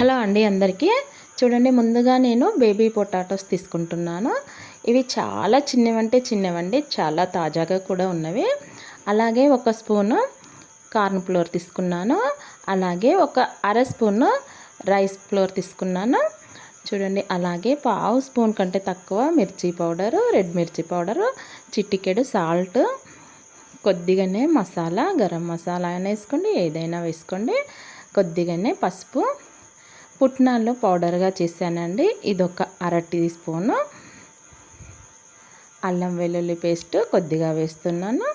Hello అండి అందరికీ. చూడండి ముందుగా నేను బేబీ పొటాటోస్ తీసుకుంటున్నాను. ఇవి చాలా చిన్నవంటే చిన్నవండి చాలా తాజాగా కూడా ఉన్నవి. అలాగే ఒక స్పూను కార్న్ ఫ్లోర్ తీసుకున్నాను. అలాగే ఒక అర స్పూను రైస్ ఫ్లోర్ తీసుకున్నాను. చూడండి అలాగే పావు స్పూన్ కంటే తక్కువ మిర్చి పౌడరు రెడ్ మిర్చి పౌడరు చిట్టికెడు సాల్ట్ కొద్దిగానే మసాలా గరం మసాలా అయినా వేసుకోండి ఏదైనా వేసుకోండి కొద్దిగానే పసుపు పుట్నాల్లో పౌడర్గా చేశానండి. ఇది ఒక అర టీ స్పూను. అల్లం వెల్లుల్లి పేస్ట్ కొద్దిగా వేస్తున్నాను.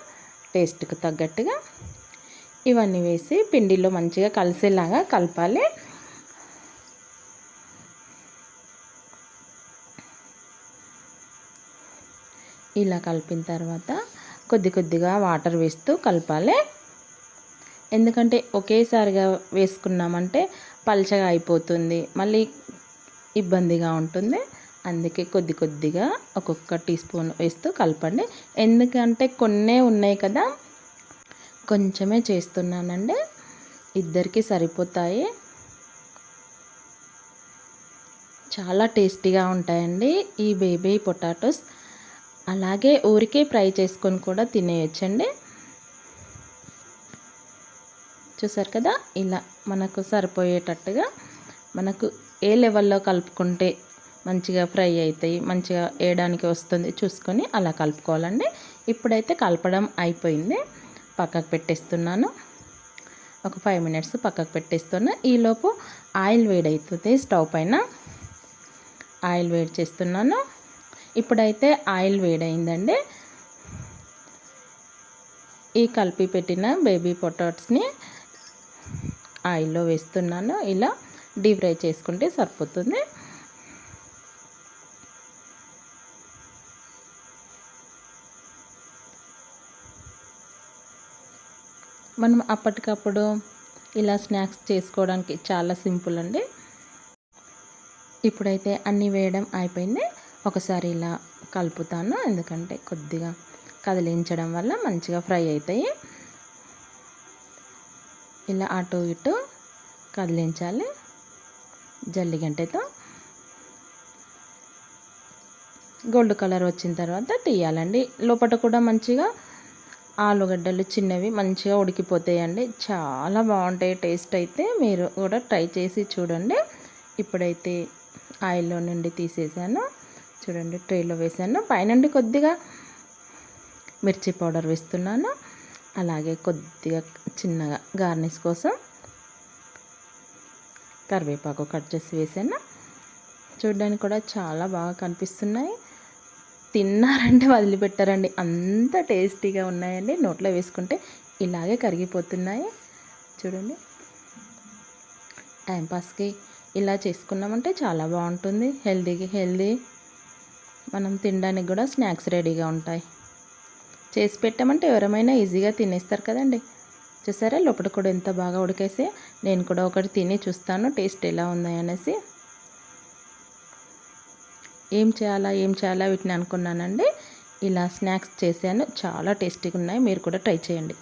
టేస్ట్కి తగ్గట్టుగా. ఇవన్నీ వేసి పిండిలో మంచిగా కలిసేలాగా కలపాలి. ఇలా కలిపిన తర్వాత కొద్ది కొద్దిగా వాటర్ వేస్తూ కలపాలి. ఎందుకంటే ఒకేసారిగా వేసుకున్నామంటే పల్చగా అయిపోతుంది మళ్ళీ ఇబ్బందిగా ఉంటుంది. అందుకే కొద్ది కొద్దిగా ఒక్కొక్క టీ స్పూన్ వేస్తూ కలపండి. ఎందుకంటే కొన్నే ఉన్నాయి కదా కొంచెమే చేస్తున్నానండి. ఇద్దరికి సరిపోతాయి. చాలా టేస్టీగా ఉంటాయండి ఈ బేబీ పొటాటోస్. అలాగే ఊరికే ఫ్రై చేసుకొని కూడా తినేయచ్చండి. చూసారు కదా? ఇలా మనకు సరిపోయేటట్టుగా మనకు ఏ లెవెల్లో కలుపుకుంటే మంచిగా ఫ్రై అవుతాయి మంచిగా వేయడానికి వస్తుంది చూసుకొని అలా కలుపుకోవాలండి. ఇప్పుడైతే కలపడం అయిపోయింది. పక్కకు పెట్టేస్తున్నాను. ఒక ఫైవ్ మినిట్స్ పక్కకు పెట్టేస్తున్నా. ఈలోపు ఆయిల్ వేడవుతుంది స్టవ్ పైన. ఆయిల్ వేడి చేస్తున్నాను. ఇప్పుడైతే ఆయిల్ వేడైందండి. ఈ కలిపి పెట్టిన బేబీ పొటాట్స్ని ఆయిల్లో వేస్తున్నాను. ఇలా డీప్ ఫ్రై చేసుకుంటే సరిపోతుంది. మనం అప్పటికప్పుడు ఇలా స్నాక్స్ చేసుకోవడానికి చాలా సింపుల్ అండి. ఇప్పుడైతే అన్నీ వేయడం అయిపోయింది. ఒకసారి ఇలా కలుపుతాను. ఎందుకంటే కొద్దిగా కదిలించడం వల్ల మంచిగా ఫ్రై అవుతాయి. ఇలా అటు ఇటు కదిలించాలి. జల్లిగంటతో గోల్డ్ కలర్ వచ్చిన తర్వాత తీయాలండి. లోపల కూడా మంచిగా ఆలుగడ్డలు చిన్నవి మంచిగా ఉడికిపోతాయండి. చాలా బాగుంటాయి. టేస్ట్ అయితే మీరు కూడా ట్రై చేసి చూడండి. ఇప్పుడైతే ఆయిల్లో నుండి తీసేసాను. చూడండి ట్రేలో వేసాను. పైనండి కొద్దిగా మిర్చి పౌడర్ వేస్తున్నాను. అలాగే కొద్దిగా చిన్నగా గార్నిష్ కోసం కరివేపాకు కట్ చేసి వేసాను. చూడడానికి కూడా చాలా బాగా కనిపిస్తున్నాయి. తిన్నారంటే వదిలిపెట్టారండి. అంత టేస్టీగా ఉన్నాయండి. నోట్లో వేసుకుంటే ఇలాగే కరిగిపోతున్నాయి. చూడండి. టైంపాస్కి ఇలా చేసుకున్నామంటే చాలా బాగుంటుంది. హెల్దీకి హెల్దీ. మనం తినడానికి కూడా స్నాక్స్ రెడీగా ఉంటాయి. చేసి పెట్టామంటే ఎవరమైనా ఈజీగా తినేస్తారు కదండి. చూసారా? లోపల కూడా ఎంత బాగా ఉడికేసి నేను కూడా ఒకటి తిని చూస్తాను టేస్ట్ ఎలా ఉన్నాయి అనేసి. ఏం చేయాలా? ఏం చేయాలా? వీటిని అనుకున్నానండి. ఇలా స్నాక్స్ చేశాను. చాలా టేస్టీగా ఉన్నాయి. మీరు కూడా ట్రై చేయండి.